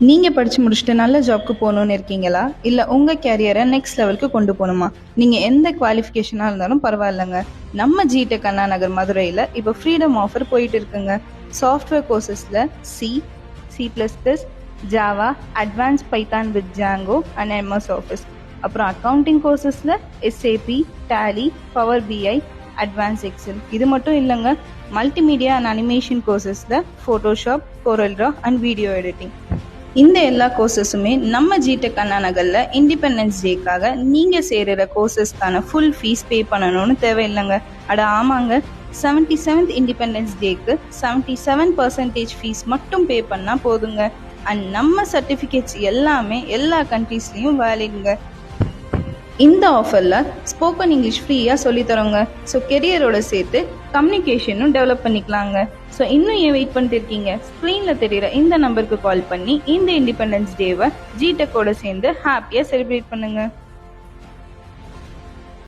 நீங்கள் படித்து முடிச்சுட்டு நல்ல ஜாப்க்கு போகணுன்னு இருக்கீங்களா? இல்லை உங்கள் கேரியரை நெக்ஸ்ட் லெவலுக்கு கொண்டு போகணுமா? நீங்கள் எந்த குவாலிஃபிகேஷனாக இருந்தாலும் பரவாயில்லைங்க. நம்ம ஜிடெக் அண்ணா நகர் மதுரையில் இப்போ ஃப்ரீடம் ஆஃபர் போயிட்டு இருக்குங்க. Software கோர்சஸில் C C plus plus Java advance Python with Django and MS office அப்புறம் accounting கோர்சஸில் SAP Tally power BI advance Excel இது மட்டும் இல்லைங்க multimedia and animation கோர்சஸில் Photoshop CorelDRAW and video editing இந்த எல்லா கோர்சஸுமே நம்ம ஜிடெக் அண்ணா நகரில் இண்டிபெண்டன்ஸ் டேக்காக நீங்கள் சேர்கிற கோர்சஸ்க்கான ஃபுல் ஃபீஸ் பே பண்ணணும்னு தேவையில்லைங்க. அட ஆமாங்க. செவன்டி செவன்த் இண்டிபெண்டன்ஸ் டேக்கு செவன்டி செவன் பர்சன்டேஜ் ஃபீஸ் மட்டும் பே பண்ணால் போதுங்க. அண்ட் நம்ம சர்டிஃபிகேட்ஸ் எல்லாமே எல்லா கண்ட்ரீஸ்லேயும் வேலிடுங்க இந்த ஆஃபரில் ஸ்போக்கன் இங்கிலீஷ் ஃப்ரீயாக சொல்லித்தரோங்க ஸோ கெரியரோட சேர்த்து கம்யூனிகேஷனும் டெவலப் பண்ணிக்கலாங்க. ஸோ இன்னும் ஏன் வெயிட் பண்ணிட்டு இருக்கீங்க? ஸ்க்ரீனில் தெரிகிற இந்த நம்பருக்கு கால் பண்ணி இந்த இண்டிபெண்டன்ஸ் டேவை ஜிடெக்கோட சேர்ந்து ஹாப்பியாக செலிப்ரேட் பண்ணுங்கள்